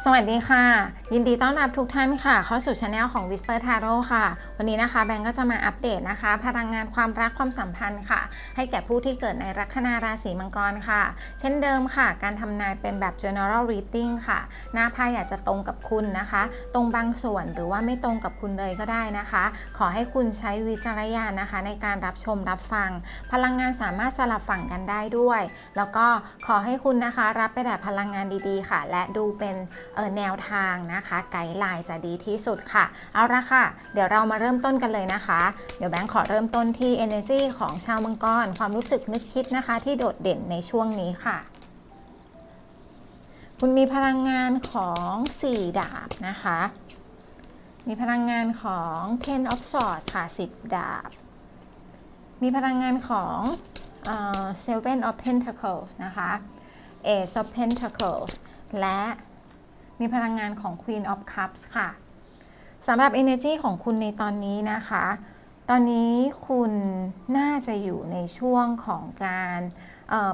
สวัสดีค่ะ ยินดีต้อนรับทุกท่านค่ะ เข้าสู่ช anel ของ Whisper Tarot ค่ะ วันนี้นะคะแบงก์ก็จะมาอัปเดตนะคะ พลังงานความรักความสัมพันธ์ค่ะ ให้แก่ผู้ที่เกิดในลัคนาราศีมังกรค่ะ เช่นเดิมค่ะ การทำนายเป็นแบบ general reading ค่ะ หน้าไพ่อาจจะตรงกับคุณนะคะ ตรงบางส่วนหรือว่าไม่ตรงกับคุณเลยก็ได้นะคะ ขอให้คุณใช้วิจารณญาณนะคะ ในการรับชมรับฟัง พลังงานสามารถสลับฝั่งกันได้ด้วย แล้วก็ขอให้คุณนะคะ รับไปแต่พลังงานดีๆ ค่ะ และดูเป็นแนวทางนะคะไกด์ไลน์จะดีที่สุดค่ะ เอาละค่ะ เดี๋ยวเรามาเริ่มต้นกันเลยนะคะ เดี๋ยวแบงค์ขอเริ่มต้นที่ energy ของชาวมังกร ความรู้สึกนึกคิดนะคะ ที่โดดเด่นในช่วงนี้ค่ะ คุณมีพลังงานของ 4 ดาบนะคะ มีพลังงานของ ten of swords ค่ะ 10 ดาบ มีพลังงานของเอ่อ seven of pentacles นะคะ ace of pentacles และ มีพลังงานของ queen of cups ค่ะสำหรับ energy ของคุณในตอนนี้นะคะ ตอนนี้คุณน่าจะอยู่ในช่วงของการ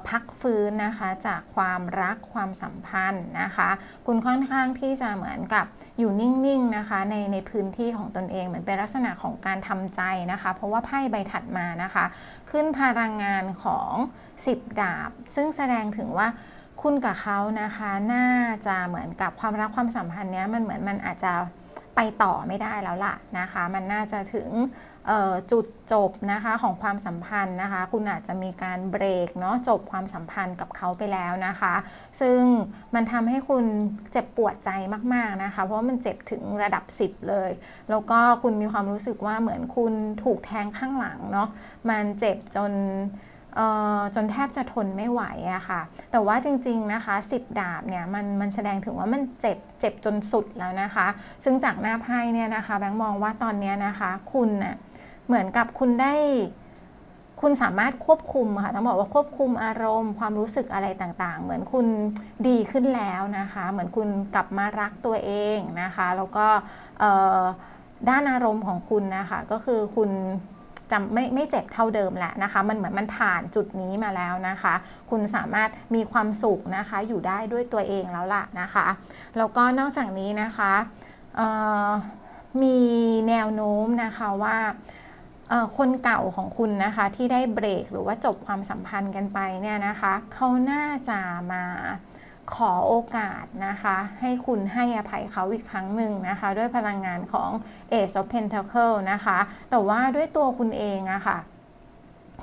พักฟื้นนะคะจากความรักความสัมพันธ์นะคะ คุณค่อนข้างที่จะเหมือนกับอยู่นิ่งๆนะคะในในพื้นที่ของตนเองเหมือนเป็นลักษณะของการทำใจนะคะ เพราะว่าไพ่ใบถัดมานะคะ ขึ้นพลังงานของ 10 ดาบ ซึ่งแสดงถึงว่า คุณกับเขานะคะน่าจะเหมือนกับความรักความสัมพันธ์เนี้ยมันเหมือนมันอาจจะไปต่อไม่ได้แล้วล่ะนะคะ มันน่าจะถึงจุดจบนะคะของความสัมพันธ์นะคะ คุณอาจจะมีการเบรกเนาะจบความสัมพันธ์กับเขาไปแล้วนะคะ ซึ่งมันทำให้คุณเจ็บปวดใจมากๆนะคะ เพราะมันเจ็บถึงระดับ 10 เลย แล้วก็คุณมีความรู้สึกว่าเหมือนคุณถูกแทงข้างหลังเนาะมันเจ็บจน จนแทบจะทนไม่ไหวอะค่ะ แต่ว่าจริงๆนะคะ10ดาบเนี่ยมันมันแสดงถึงว่ามันเจ็บเจ็บจนสุดแล้วนะคะ ซึ่งจากหน้าไพ่เนี่ยนะคะแบงค์มองว่าตอนนี้นะคะคุณน่ะเหมือนกับคุณได้คุณสามารถควบคุมค่ะต้องบอกว่าควบคุมอารมณ์ความรู้สึกอะไรต่างๆ เหมือนคุณดีขึ้นแล้วนะคะ เหมือนคุณกลับมารักตัวเองนะคะ แล้วก็ด้านอารมณ์ของคุณนะคะ ก็คือคุณ จะไม่ไม่เจ็บเท่าเดิมแล้วนะคะ มันเหมือนมันผ่านจุดนี้มาแล้วนะคะ คุณสามารถมีความสุขนะคะ อยู่ได้ด้วยตัวเองแล้วล่ะนะคะ แล้วก็นอกจากนี้นะคะมีแนวโน้มนะคะว่าคนเก่าของคุณนะคะที่ได้เบรกหรือว่าจบความสัมพันธ์กันไปเนี่ยนะคะเขาน่าจะมา ขอโอกาสนะคะ ให้คุณให้อภัยเขาอีกครั้งหนึ่งนะคะ ด้วยพลังงานของ Ace of Pentacle นะคะ แต่ว่าด้วยตัวคุณเองอะค่ะ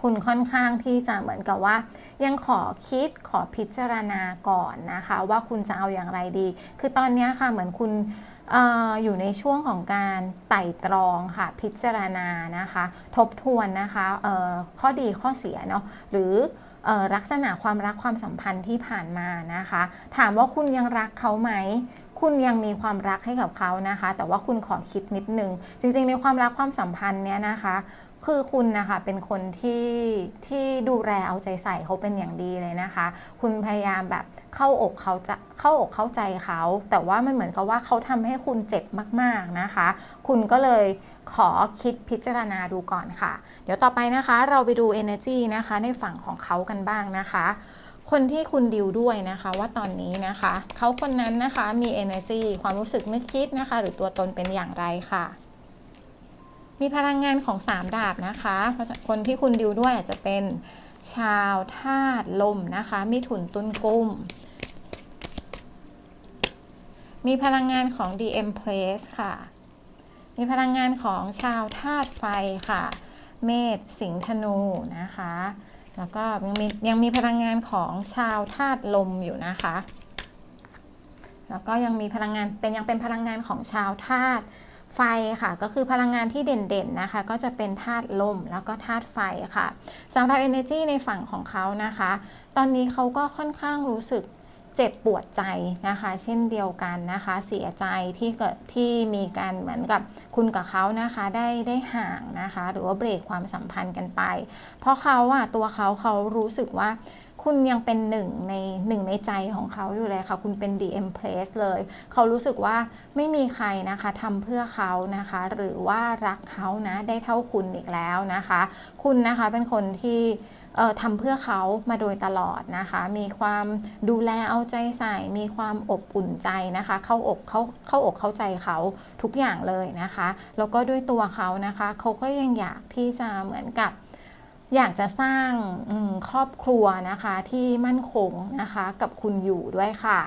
คุณค่อนข้างที่จะเหมือนกับว่า ยังขอคิดขอพิจารณาก่อนนะคะ ว่าคุณจะเอาอย่างไรดี คือตอนนี้ค่ะเหมือนคุณ อยู่ในช่วงของการไต่ตรองค่ะ พิจารณานะคะ ทบทวนนะคะข้อดีข้อเสียเนาะหรือเอ่อลักษณะความรักความสัมพันธ์ที่ผ่านมานะคะ ถามว่าคุณยังรักเขาไหม คุณยังมีความรักให้กับเขานะคะ แต่ว่าคุณขอคิดนิดนึง จริง ๆ ในความรักความสัมพันธ์เนี้ยนะคะ คือคุณนะคะเป็นคนที่ที่ดูแลเอาใจใส่เขาเป็นอย่างดีเลยนะคะ คุณพยายามแบบ เข้าอกเขาจะเข้าอกเข้าใจเขา แต่ว่ามันเหมือนกับว่าเขาทำให้คุณเจ็บมากๆนะคะ คุณก็เลยขอคิดพิจารณาดูก่อนค่ะ เดี๋ยวต่อไปนะคะเราไปดู energy นะคะในฝั่งของเขากันบ้างนะคะ คนที่คุณดิวด้วยนะคะว่าตอนนี้นะคะเขาคนนั้นนะคะมี energy ความรู้สึกนึกคิดนะคะ หรือตัวตนเป็นอย่างไรค่ะมีพลังงานของ 3 ดาบนะคะเพราคนที่คุณดิวด้วยอาจจะเป็น ชาวธาตุลมนะคะมิถุนตุลกุมมีพลังงานของ The Empress ค่ะ มีพลังงานของชาวธาตุไฟค่ะ เมษสิงธนูนะคะ แล้วก็ยังมียังมีพลังงานของชาวธาตุลมอยู่นะคะ แล้วก็ยังมีพลังงานเป็นยังเป็นพลังงานของชาวธาตุ ไฟค่ะก็คือพลังงานที่เด่นๆนะคะก็จะเป็นธาตุลมแล้วก็ธาตุไฟค่ะสำหรับ energy ในฝั่งของเขานะคะ ตอนนี้เขาก็ค่อนข้างรู้สึกเจ็บปวดใจนะคะ เช่นเดียวกันนะคะ เสียใจที่เกิดที่มีการเหมือนกับคุณกับเขานะคะได้ได้ห่างนะคะ หรือว่าเบรกความสัมพันธ์กันไป เพราะเขาอะตัวเขาเขารู้สึกว่า คุณยังเป็นหนึ่งในหนึ่งในใจของเขาอยู่เลยค่ะคุณเป็น the empress เลย เขารู้สึกว่าไม่มีใครนะคะทำเพื่อเขานะคะ หรือว่ารักเขานะได้เท่าคุณอีกแล้วนะคะ คุณนะคะเป็นคนที่ทำเพื่อเขามาโดยตลอดนะคะ มีความดูแลเอาใจใส่ มีความอบอุ่นใจนะคะ เข้าอกเข้าเข้าอกเข้าใจเขาทุกอย่างเลยนะคะ แล้วก็ด้วยตัวเขานะคะ เขาก็ยังอยากที่จะเหมือนกับ อยากจะสร้างครอบครัวนะคะที่มั่นคงนะคะกับคุณอยู่ด้วยค่ะ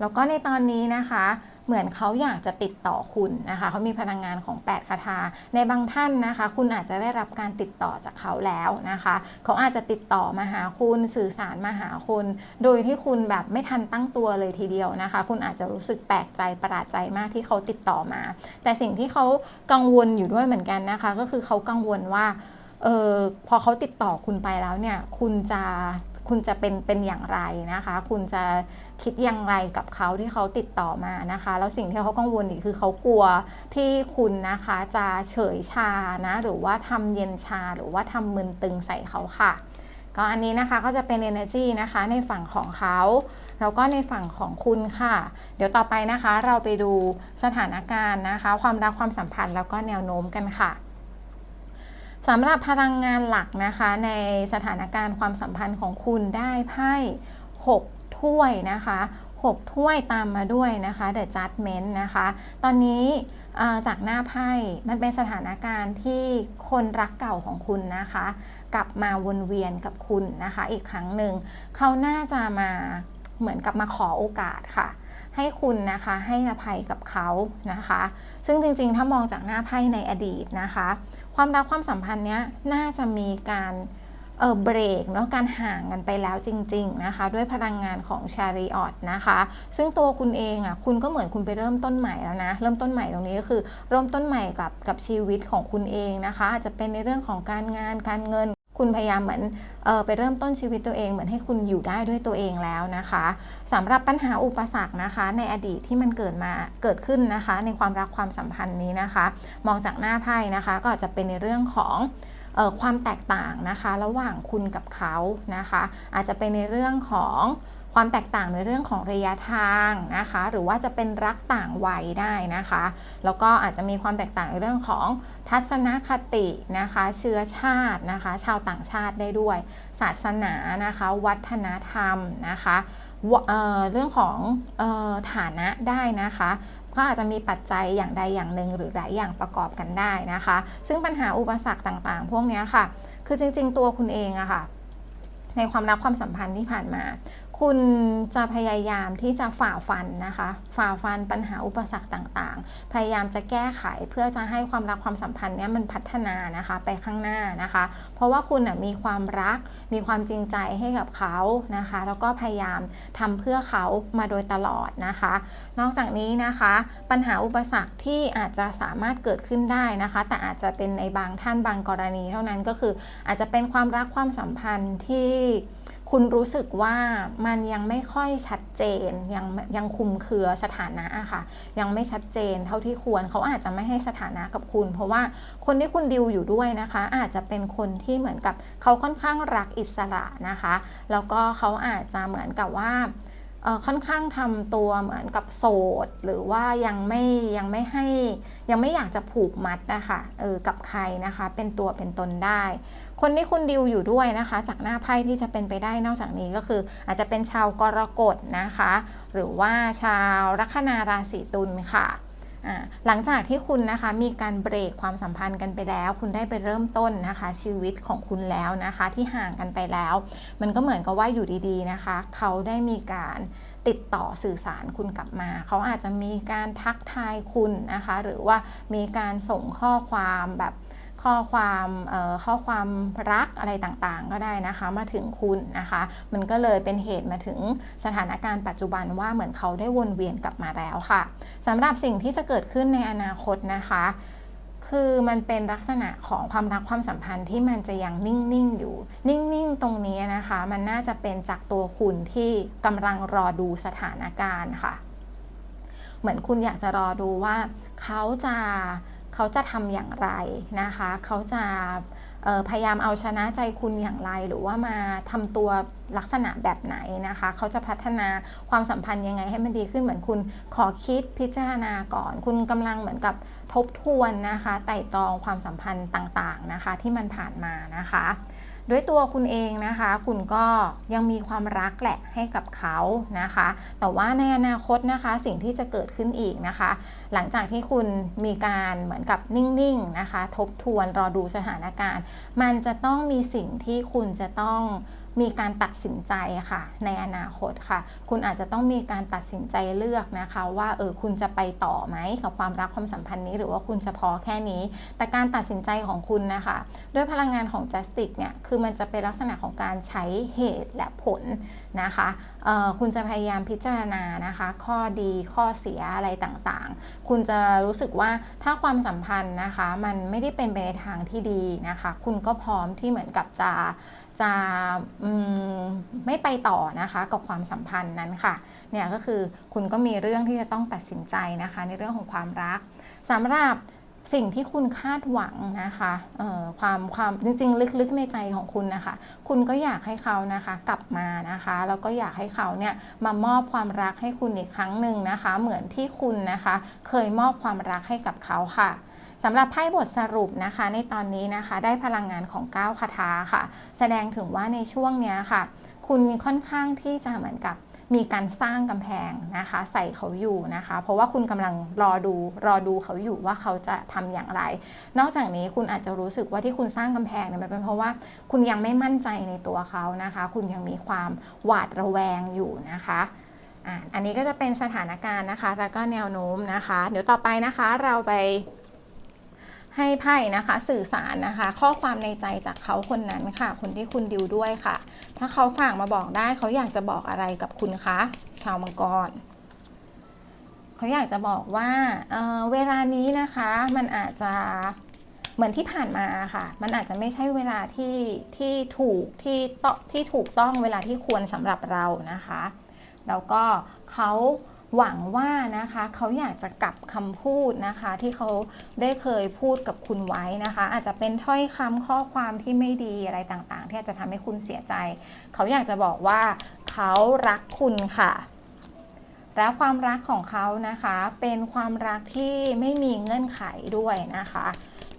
แล้วก็ในตอนนี้นะคะเหมือนเขาอยากจะติดต่อคุณนะคะเขามีพลังงานของ 8 คาถาในบางท่านนะคะ คุณอาจจะได้รับการติดต่อจากเขาแล้วนะคะ เขาอาจจะติดต่อมาหาคุณสื่อสารมาหาคุณ โดยที่คุณแบบไม่ทันตั้งตัวเลยทีเดียวนะคะ คุณอาจจะรู้สึกแปลกใจประหลาดใจมากที่เขาติดต่อมา แต่สิ่งที่เขากังวลอยู่ด้วยเหมือนกันนะคะ ก็คือเขากังวลว่า เออพอเขาติดต่อคุณไปแล้วเนี่ย คุณจะคุณจะเป็นเป็นอย่างไรนะคะ คุณจะคิดอย่างไรกับเขาที่เขาติดต่อมานะคะ แล้วสิ่งที่เขากังวลอีกคือเขากลัวที่คุณนะคะจะเฉยชานะ หรือว่าทำเย็นชาหรือว่าทำมึนตึงใส่เขาค่ะ ก็อันนี้นะคะก็จะเป็น energy นะคะในฝั่งของเขาแล้วก็ในฝั่งของคุณค่ะ เดี๋ยวต่อไปนะคะเราไปดูสถานการณ์นะคะ ความรักความสัมพันธ์แล้วก็แนวโน้มกันค่ะ สำหรับพลังงานหลักนะคะ ในสถานการณ์ความสัมพันธ์ของคุณได้ไพ่6ถ้วยนะคะ6ถ้วยตามมาด้วยนะคะ The Judgment นะคะ ตอนนี้จากหน้าไพ่มันเป็นสถานการณ์ที่คนรักเก่าของคุณนะคะ กลับมาวนเวียนกับคุณนะคะ อีกครั้งหนึ่งเขาน่าจะมา เหมือนกับมาขอโอกาสค่ะ ให้คุณนะคะให้อภัยกับเขานะคะ ซึ่งจริงๆถ้ามองจากหน้าไพ่ในอดีตนะคะ ความรักความสัมพันธ์เนี้ยน่าจะมีการเออเบรกเนาะการห่างกันไปแล้วจริง ๆนะคะ ด้วยพลังงานของชาริออตนะคะ ซึ่งตัวคุณเองอะคุณก็เหมือนคุณไปเริ่มต้นใหม่แล้วนะ เริ่มต้นใหม่ตรงนี้ก็คือ เริ่มต้นใหม่กับกับชีวิตของคุณเองนะคะ อาจจะเป็นในเรื่องของการงานการเงิน คุณพยายามเหมือนออไปเริ่มต้นชีวิตตัวเอง เหมือนให้คุณอยู่ได้ด้วยตัวเองแล้วนะคะสำหรับปัญหาอุปสรรคนะคะ ในอดีตที่มันเกิดมาเกิดขึ้นนะคะ ในความรักความสัมพันธ์นี้นะคะ มองจากหน้าไพ่นะคะ ก็อาจจะเป็นในเรื่องของความแตกต่างนะคะ ระหว่างคุณกับเขานะคะ อาจจะเป็นในเรื่องของ ความแตกต่างในเรื่องของระยะทางนะคะ หรือว่าจะเป็นรักต่างวัยได้นะคะ แล้วก็อาจจะมีความแตกต่างในเรื่องของทัศนคตินะคะ เชื้อชาตินะคะ ชาวต่างชาติได้ด้วย ศาสนานะคะ วัฒนธรรมนะคะเเรื่องของออฐานะได้นะคะ ก็อาจจะมีปัจจัยอย่างใดอย่างหนึ่งหรือหลายอย่างประกอบกันได้นะคะ ซึ่งปัญหาอุปสรรคต่างๆ พวกนี้ค่ะ คือจริงๆ ตัวคุณเองอะค่ะในความรักความสัมพันธ์ที่ผ่านมา คุณจะพยายามที่จะฝ่าฟันนะคะ ฝ่าฟันปัญหาอุปสรรคต่างๆ พยายามจะแก้ไขเพื่อจะให้ความรักความสัมพันธ์เนี้ยมันพัฒนานะคะไปข้างหน้านะคะ เพราะว่าคุณน่ะมีความรักมีความจริงใจให้กับเขานะคะ แล้วก็พยายามทำเพื่อเขามาโดยตลอดนะคะ นอกจากนี้นะคะ ปัญหาอุปสรรคที่อาจจะสามารถเกิดขึ้นได้นะคะ แต่อาจจะเป็นในบางท่านบางกรณีเท่านั้นก็คืออาจจะเป็นความรักความสัมพันธ์ที่ คุณรู้สึกว่ามันยังไม่ค่อยชัดเจน ยังยังคุมเครือสถานะอะค่ะ ยังไม่ชัดเจนเท่าที่ควรเขาอาจจะไม่ให้สถานะกับคุณ เพราะว่าคนที่คุณดิวอยู่ด้วยนะคะ อาจจะเป็นคนที่เหมือนกับเขาค่อนข้างรักอิสระนะคะ แล้วก็เขาอาจจะเหมือนกับว่า ค่อนข้างทำตัวเหมือนกับโสด หรือว่ายังไม่ยังไม่ให้ยังไม่อยากจะผูกมัดนะคะเออกับใครนะคะ เป็นตัวเป็นตนได้ คนที่คุณดิวอยู่ด้วยนะคะ จากหน้าไพ่ที่จะเป็นไปได้นอกจากนี้ก็คือ อาจจะเป็นชาวกรกฎนะคะ หรือว่าชาวลัคนาราศีตุลค่ะ หลังจากที่คุณนะคะมีการเบรกความสัมพันธ์กันไปแล้ว คุณได้ไปเริ่มต้นนะคะ ชีวิตของคุณแล้วนะคะ ที่ห่างกันไปแล้ว มันก็เหมือนกับว่าอยู่ดีๆนะคะ เขาได้มีการติดต่อสื่อสารคุณกลับมา เขาอาจจะมีการทักทายคุณนะคะ หรือว่ามีการส่งข้อความแบบ ข้อความข้อความรักอะไรต่างๆ ก็ได้นะคะมาถึงคุณนะคะ มันก็เลยเป็นเหตุมาถึงสถานการณ์ปัจจุบันว่าเหมือนเขาได้วนเวียนกลับมาแล้วค่ะสำหรับสิ่งที่จะเกิดขึ้นในอนาคตนะคะคือมันเป็นลักษณะของความรักความสัมพันธ์ที่มันจะยังนิ่ง ๆ อยู่ นิ่ง ๆ ตรงนี้นะคะ มันน่าจะเป็นจากตัวคุณที่กำลังรอดูสถานการณ์ค่ะ เหมือนคุณอยากจะรอดูว่าเขาจะ เขาจะทำอย่างไรนะคะ เขาจะพยายามเอาชนะใจคุณอย่างไร หรือว่ามาทำตัวลักษณะแบบไหนนะคะ เขาจะพัฒนาความสัมพันธ์ยังไงให้มันดีขึ้นเหมือนคุณขอคิดพิจารณาก่อน คุณกำลังเหมือนกับทบทวนนะคะ ไต่ตรองความสัมพันธ์ต่างๆนะคะ ที่มันผ่านมานะคะด้วยตัวคุณเองนะคะ คุณก็ยังมีความรักแหละให้กับเขานะคะ แต่ว่าในอนาคตนะคะสิ่งที่จะเกิดขึ้นอีกนะคะหลังจากที่คุณมีการเหมือนกับนิ่งๆนะคะ ทบทวนรอดูสถานการณ์ มันจะต้องมีสิ่งที่คุณจะต้องมีการตัดสินใจค่ะ ในอนาคตค่ะ คุณอาจจะต้องมีการตัดสินใจเลือกนะคะ ว่าเออคุณจะไปต่อไหมกับความรักความสัมพันธ์นี้ หรือว่าคุณจะพอแค่นี้ แต่การตัดสินใจของคุณนะคะ ด้วยพลังงานของ justice เนี่ยคือมันจะเป็นลักษณะของการใช้เหตุและผลนะคะออคุณจะพยายามพิจารณานะคะ ข้อดีข้อเสียอะไรต่างๆคุณจะรู้สึกว่าถ้าความสัมพันธ์นะคะ มันไม่ได้เป็นไปในทางที่ดีนะคะ คุณก็พร้อมที่เหมือนกับจะจะมไม่ไปต่อนะคะกับความสัมพันธ์นั้นค่ะเนี่ยก็คือคุณก็มีเรื่องที่จะต้องตัดสินใจนะคะ ในเรื่องของความรักสำหรับ สิ่งที่คุณคาดหวังนะคะความความจริงๆ ลึกๆในใจของคุณนะคะ คุณก็อยากให้เขานะคะกลับมานะคะแล้วก็อยากให้เขาเนี่ยมามอบความรักให้คุณอีกครั้งหนึ่งนะคะ เหมือนที่คุณนะคะ เคยมอบความรักให้กับเขาค่ะสำหรับไพ่บทสรุปนะคะ ในตอนนี้นะคะ ได้พลังงานของก้าคาถาค่ะ แสดงถึงว่าในช่วงเนี้ยค่ะ คุณค่อนข้างที่จะเหมือนกับ มีการสร้างกำแพงนะคะ ใส่เขาอยู่นะคะ เพราะว่าคุณกำลังรอดูรอดูเขาอยู่ว่าเขาจะทำอย่างไร นอกจากนี้คุณอาจจะรู้สึกว่าที่คุณสร้างกำแพงเนี่ยมันเป็นเพราะว่าคุณยังไม่มั่นใจในตัวเขานะคะ คุณยังมีความหวาดระแวงอยู่นะคะอะอันนี้ก็จะเป็นสถานการณ์นะคะ แล้วก็แนวโน้มนะคะ เดี๋ยวต่อไปนะคะเราไป ให้ไพ่นะคะสื่อสารนะคะ ข้อความในใจจากเขาคนนั้นค่ะ คนที่คุณดิวด้วยค่ะ ถ้าเขาฝากมาบอกได้เขาอยากจะบอกอะไรกับคุณคะชาวมังกรเขาอยากจะบอกว่าเอ่อเวลานี้นะคะมันอาจจะเหมือนที่ผ่านมาค่ะ มันอาจจะไม่ใช่เวลาที่ที่ถูกที่ตที่ถูกต้องเวลาที่ควรสำหรับเรานะคะ แล้วก็เขา หวังว่านะคะเขาอยากจะกลับคำพูดนะคะ ที่เขาได้เคยพูดกับคุณไว้นะคะ อาจจะเป็นถ้อยคำข้อความที่ไม่ดีอะไรต่างๆ ที่อาจจะทำให้คุณเสียใจ เขาอยากจะบอกว่าเขารักคุณค่ะ และความรักของเขานะคะ เป็นความรักที่ไม่มีเงื่อนไขด้วยนะคะ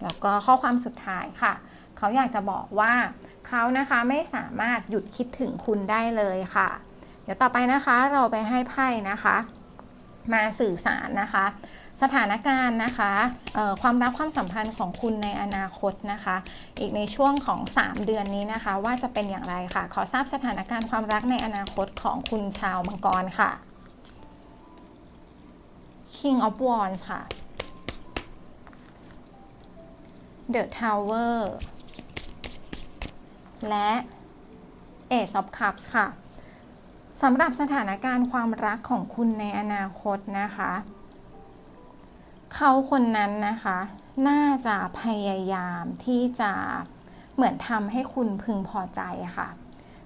แล้วก็ข้อความสุดท้ายค่ะ เขาอยากจะบอกว่าเขานะคะไม่สามารถหยุดคิดถึงคุณได้เลยค่ะ เดี๋ยวต่อไปนะคะเราไปให้ไพ่นะคะ มาสื่อสารนะคะ สถานการณ์นะคะความรักความสัมพันธ์ของคุณในอนาคตนะคะ อีกในช่วงของ 3 เดือนนี้นะคะ ว่าจะเป็นอย่างไรค่ะ ขอทราบสถานการณ์ความรักในอนาคตของคุณชาวมังกรค่ะ King of Wands ค่ะ The Tower และ Ace of Cups ค่ะ สำหรับสถานการณ์ความรักของคุณในอนาคตนะคะ เขาคนนั้นนะคะ น่าจะพยายามที่จะเหมือนทำให้คุณพึงพอใจค่ะ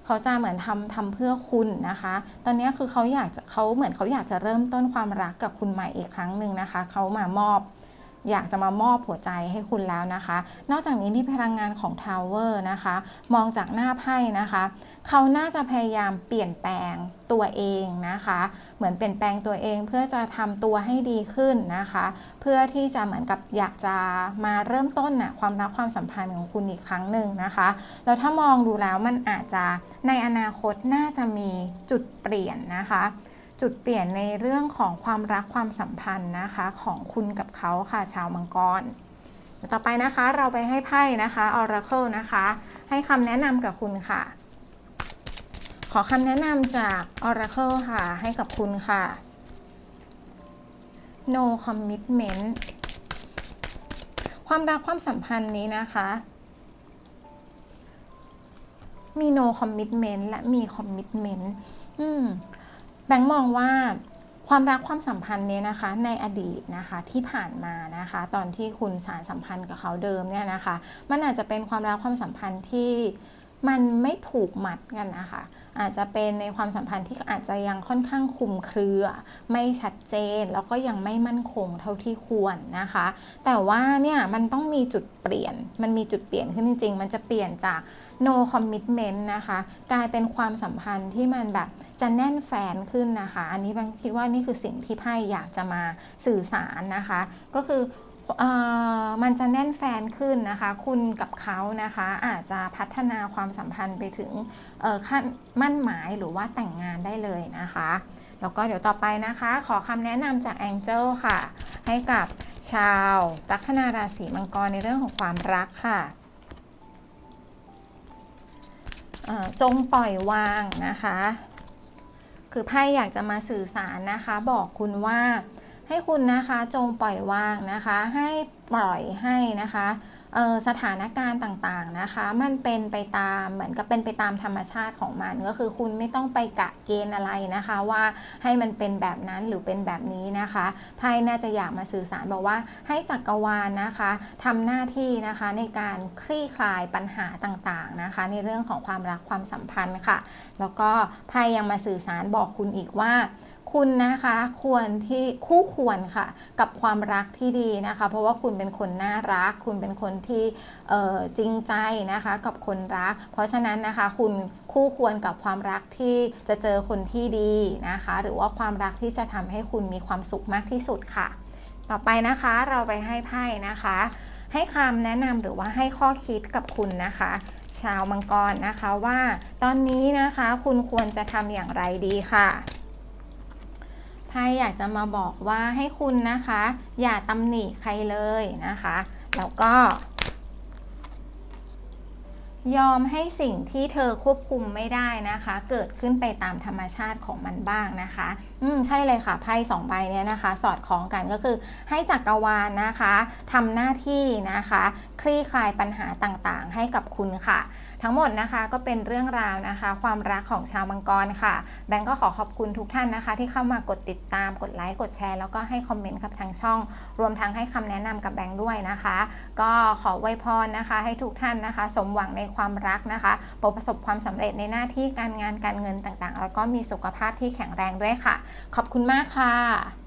เขาจะเหมือนทำทำเพื่อคุณนะคะ ตอนนี้คือเขาอยากจะเขาเหมือนเขาอยากจะเริ่มต้นความรักกับคุณใหม่อีกครั้งหนึ่งนะคะ เขามามอบ อยากจะมามอบหัวใจให้คุณแล้วนะคะ นอกจากนี้มีพลังงานของทาวเวอร์นะคะ มองจากหน้าไพ่นะคะ เขาน่าจะพยายามเปลี่ยนแปลงตัวเองนะคะ เหมือนเปลี่ยนแปลงตัวเองเพื่อจะทำตัวให้ดีขึ้นนะคะ เพื่อที่จะเหมือนกับอยากจะมาเริ่มต้นน่ะความรักความสัมพันธ์ของคุณอีกครั้งหนึ่งนะคะ แล้วถ้ามองดูแล้วมันอาจจะในอนาคตน่าจะมีจุดเปลี่ยนนะคะ จุดเปลี่ยนในเรื่องของความรักความสัมพันธ์นะคะของคุณกับเขาค่ะชาวมังกร ต่อไปนะคะเราไปให้ไพ่นะคะ Oracle นะคะ ให้คำแนะนำกับคุณค่ะ ขอคำแนะนำจาก Oracle ค่ะ ให้กับคุณค่ะ no commitment ความรักความสัมพันธ์นี้นะคะ มี no commitment และมี commitment อืม แบงค์มองว่าความรักความสัมพันธ์เนี่ยนะคะในอดีตนะคะที่ผ่านมานะคะ ตอนที่คุณสารสัมพันธ์กับเขาเดิมเนี่ยนะคะ มันอาจจะเป็นความรักความสัมพันธ์ที่ มันไม่ผูกมัดกันนะคะอาจจะเป็นในความสัมพันธ์ที่อาจจะยังค่อนข้างคลุมเครือ ไม่ชัดเจน แล้วก็ยังไม่มั่นคงเท่าที่ควรนะคะ แต่ว่าเนี่ยมันต้องมีจุดเปลี่ยน มันมีจุดเปลี่ยนขึ้นจริง ๆ มันจะเปลี่ยนจาก no commitment นะคะ กลายเป็นความสัมพันธ์ที่มันแบบจะแน่นแฟนขึ้นนะคะ อันนี้แบงคิดว่านี่คือสิ่งที่ไพ่อยากจะมาสื่อสารนะคะ ก็คือ มันจะแน่นแฟนขึ้นนะคะ คุณกับเขานะคะอาจจะพัฒนาความสัมพันธ์ไปถึงขั้นมั่นหมายหรือว่าแต่งงานได้เลยนะคะ แล้วก็เดี๋ยวต่อไปนะคะ ขอคำแนะนำจาก Angel ค่ะ ให้กับชาวลัคนาราศีมังกรในเรื่องของความรักค่ะจงปล่อยวางนะคะ คือไพ่อยากจะมาสื่อสารนะคะ บอกคุณว่า ให้คุณนะคะจงปล่อยวางนะคะ ให้ปล่อยให้นะคะสถานการณ์ต่างๆนะคะ มันเป็นไปตามเหมือนกับเป็นไปตามธรรมชาติของมันก็คือคุณไม่ต้องไปกะเกณฑ์อะไรนะคะ ว่าให้มันเป็นแบบนั้นหรือเป็นแบบนี้นะคะไพ่น่าจะอยากมาสื่อสารบอกว่าให้จักรวาลนะคะทำหน้าที่นะคะในการคลี่คลายปัญหาต่างๆนะคะ ในเรื่องของความรักความสัมพันธ์ค่ะ แล้วก็ไพ่ยังมาสื่อสารบอกคุณอีกว่า คุณนะคะควรที่คู่ควรค่ะกับความรักที่ดีนะคะ เพราะว่าคุณเป็นคนน่ารัก คุณเป็นคนที่จริงใจนะคะกับคนรัก เพราะฉะนั้นนะคะคุณคู่ควรกับความรักที่จะเจอคนที่ดีนะคะ หรือว่าความรักที่จะทำให้คุณมีความสุขมากที่สุดค่ะ ต่อไปนะคะเราไปให้ไพ่นะคะ ให้คำแนะนำหรือว่าให้ข้อคิดกับคุณนะคะชาวมังกรนะคะว่าตอนนี้นะคะคุณควรจะทำอย่างไรดีค่ะ ไพ่อยากจะมาบอกว่าให้คุณนะคะ อย่าตำหนิใครเลยนะคะ แล้วก็ ยอมให้สิ่งที่เธอควบคุมไม่ได้นะคะ เกิดขึ้นไปตามธรรมชาติของมันบ้างนะคะ อืมใช่เลยค่ะไพ่สองใบเนี้ยนะคะ สอดคล้องกันก็คือ ให้จักรวาลนะคะทำหน้าที่นะคะ คลี่คลายปัญหาต่างๆ ให้กับคุณค่ะ ทั้งหมดนะคะก็เป็นเรื่องราวนะคะ ความรักของชาวมังกรค่ะ แบงก์ก็ขอขอบคุณทุกท่านนะคะ ที่เข้ามากดติดตามกดไลค์กดแชร์ แล้วก็ให้คอมเมนต์กับทางช่อง รวมทั้งให้คำแนะนำกับแบงก์ด้วยนะคะ ก็ขอไวยพรนะคะ ให้ทุกท่านนะคะ สมหวังในความรักนะคะประสบความสำเร็จในหน้าที่การงานการเงินต่างๆ แล้วก็มีสุขภาพที่แข็งแรงด้วยค่ะขอบคุณมากค่ะ